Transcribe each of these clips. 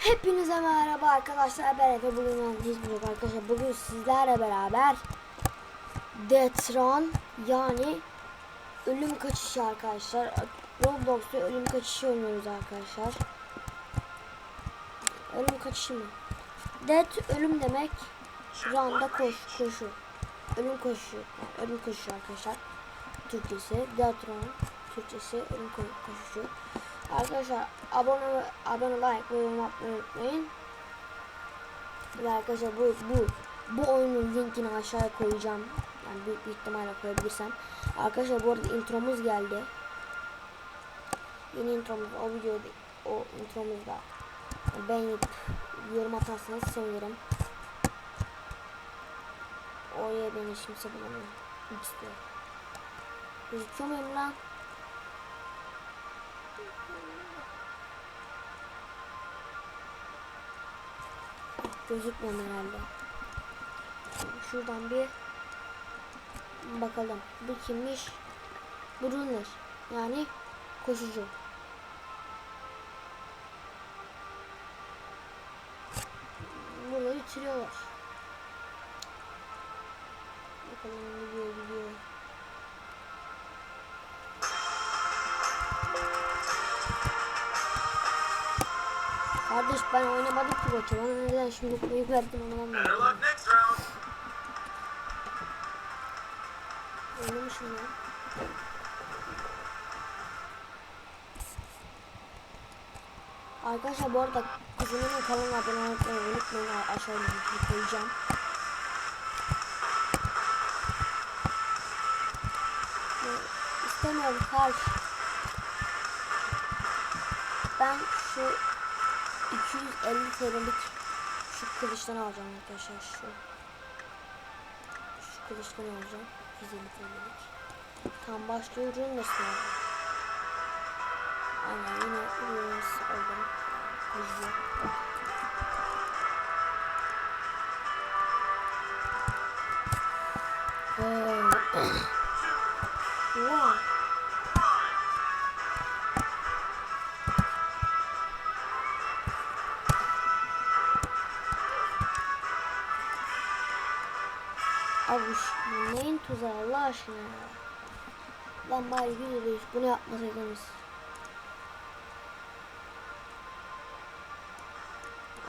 Hepinize merhaba arkadaşlar. Ben Efe. Bugün ben arkadaşlar. Bugün sizlerle beraber Death Run yani ölüm kaçışı arkadaşlar. Roblox'ta ölüm kaçışı oynuyoruz arkadaşlar. Ölüm kaçışı mı? Death ölüm demek Run'da koş koşu. Ölüm koşu ölüm koşu arkadaşlar. Türkçesi Death Run Türkçesi ölüm ko- koşusu Arkadaşlar abone abone like ve yorum atmayı unutmayın. Ve arkadaşlar bu bu bu oyunun linkini aşağıya koyacağım. Yani büyük bir ihtimalle koyabilirsem. Arkadaşlar bu arada intromuz geldi. Yeni intromuz o videoda o intromuzda beğenip yorum atarsanız sevinirim. Oraya beni kimse bulamıyor. De. Gözüküyor muyum lan? Gözükmüyor herhalde. Şuradan bir bakalım. Bu kimmiş? Bu runner. Yani koşucu. Burada bitiriyorlar. Bakalım gidiyor gidiyor. Kardeş ben oynamadım ki maçı. Bana neden şimdi koyu verdin onu anlamadım. Oynamışım ya. Arkadaşlar bu arada kuzenemin kanalına abone olmayı unutmayın. Aşağıya linkini koyacağım. İstemiyorum karş. Ben şu 250 TL'lik şu kılıçtan alacağım arkadaşlar şu. Şu kılıçtan alacağım. 250 TL'lik. Tam başlıyor nasıl aldım? Aynen yine Runes aldım. Hızlı. Ee, Abi şu neyin tuzağı Allah aşkına ya. Lan bari gülürüz bunu yapmasaydınız.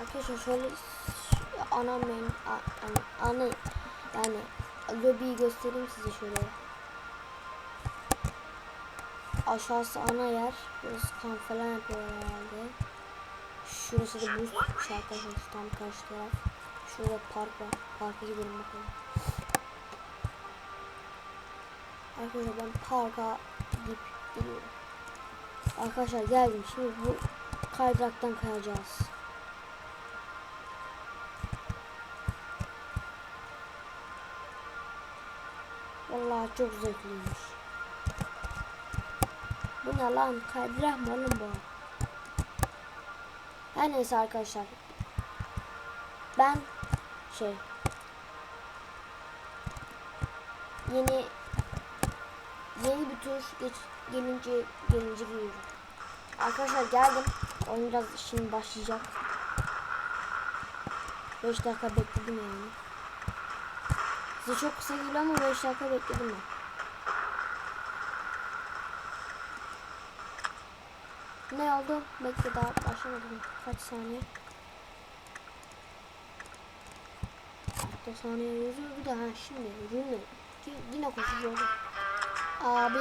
Arkadaşlar şöyle ana men a- yani ana yani lobiyi göstereyim size şöyle. Aşağısı ana yer. Burası kamp falan yapıyorlar herhalde. Şurası da buz tutmuş arkadaşlar tam karşı taraf. Şurada park var. Parka gidelim bakalım. Arkadaşlar ben parka gidip geliyorum. Arkadaşlar geldim. Şimdi bu kaydıraktan kayacağız. Vallahi çok zevkliymiş. Bu ne lan? Kaydırak mı oğlum bu? Her neyse arkadaşlar. Ben şey yeni yeni bir tur geç, gelince gelince giriyorum. Arkadaşlar geldim. Oyun biraz şimdi başlayacak. 5 dakika bekledim yani. Size çok kısa geliyor ama 5 dakika bekledim ben. Ne oldu? Bekle daha başlamadım. Kaç saniye? Hatta saniye yazıyor bir daha şimdi. Yine koşucu oldu. Abi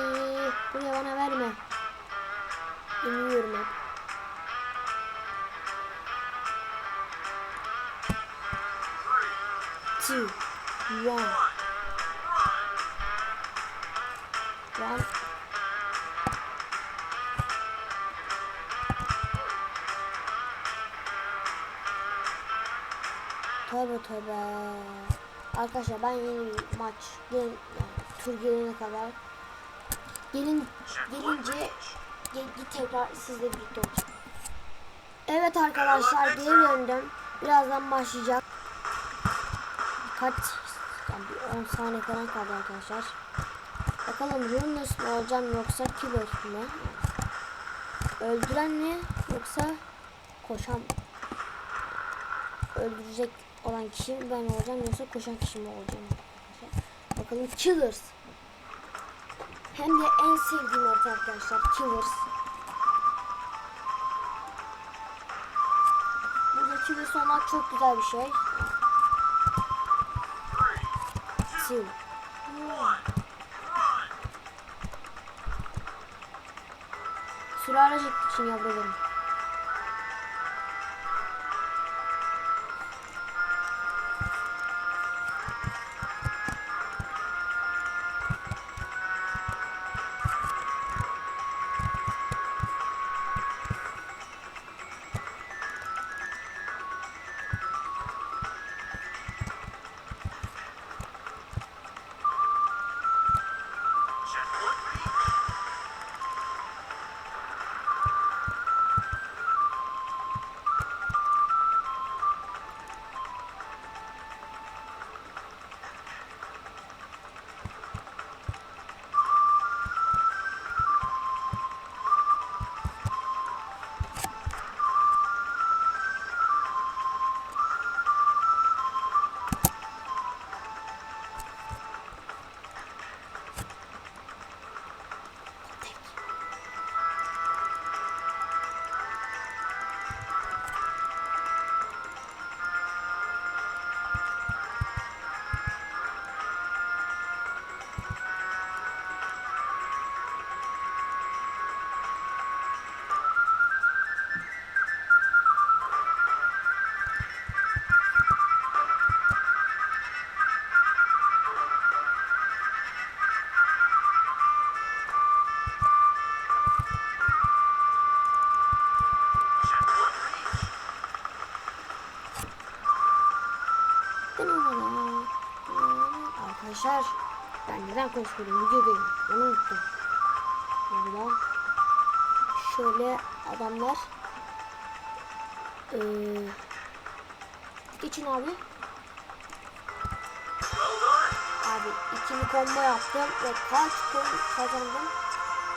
buraya bana verme. İniyorum hep. Two, one, one. Tövbe tövbe. Arkadaşlar ben yeni maç gelin, yani tur gelene kadar gelin gelince gel, tekrar sizle birlikte olacağım. Evet arkadaşlar geri döndüm. Birazdan başlayacak. Kaç yani bir 10 saniye falan kaldı arkadaşlar. Bakalım Runes mi olacağım yoksa Killer mi? Öldüren mi yoksa koşan öldürecek olan kişi ben olacağım yoksa koşan kişi mi olacağım? Bakalım Killers. Hem de en sevdiğim harita arkadaşlar Killers. Burada Killers olmak çok güzel bir şey. Two. Sürara çektik için yavrularım. Ben neden konuşmuyorum videodayım onu unuttum. Burada şöyle adamlar ee, geçin abi. Abi ikili combo yaptım ve kaç coin kazandım?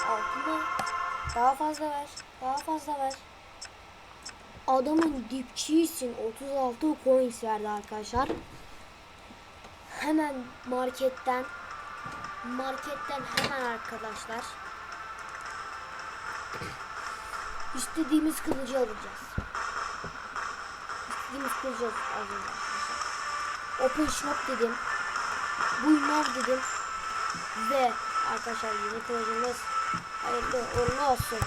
Altında daha fazla ver. Daha fazla ver. Adamın dipçisin 36 coins verdi arkadaşlar. Hemen marketten marketten hemen arkadaşlar istediğimiz kılıcı alacağız. İstediğimiz kılıcı alacağız. Open shop dedim. Buyurlar dedim. Ve arkadaşlar yeni kılıcımız hayırlı uğurlu olsun.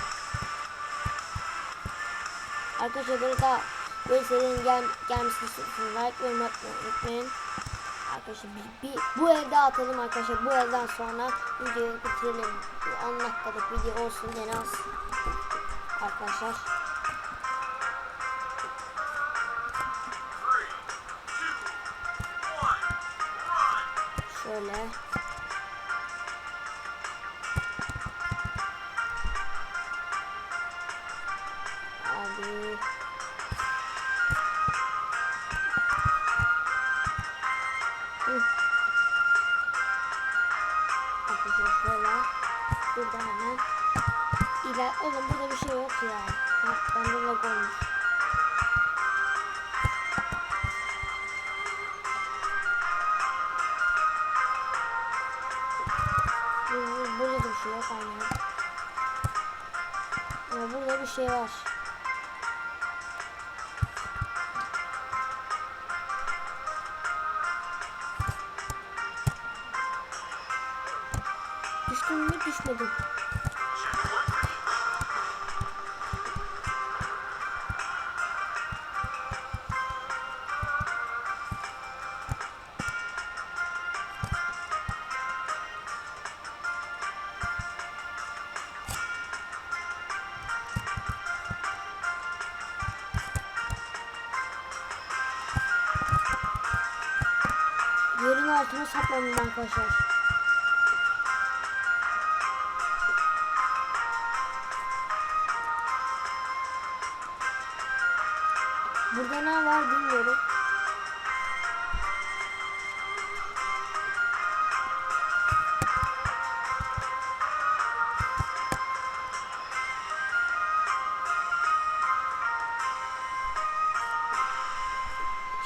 Arkadaşlar böyle daha böyle serinin gel gelmesini like ve unutmayın. Arkadaşlar bir, bir, bu elde atalım arkadaşlar. Bu elden sonra videoyu bitirelim. 10 dakikalık video olsun en az. Arkadaşlar. Şöyle. Lag olmuş. Burada da bir şey yok aynen. Ama burada bir şey var. Düştüm mü düşmedim. Yerin altına saklandım arkadaşlar. Burada ne var bilmiyorum.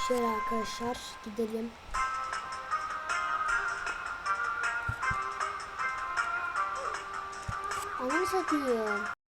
Şöyle arkadaşlar gidelim. Ananı satayım.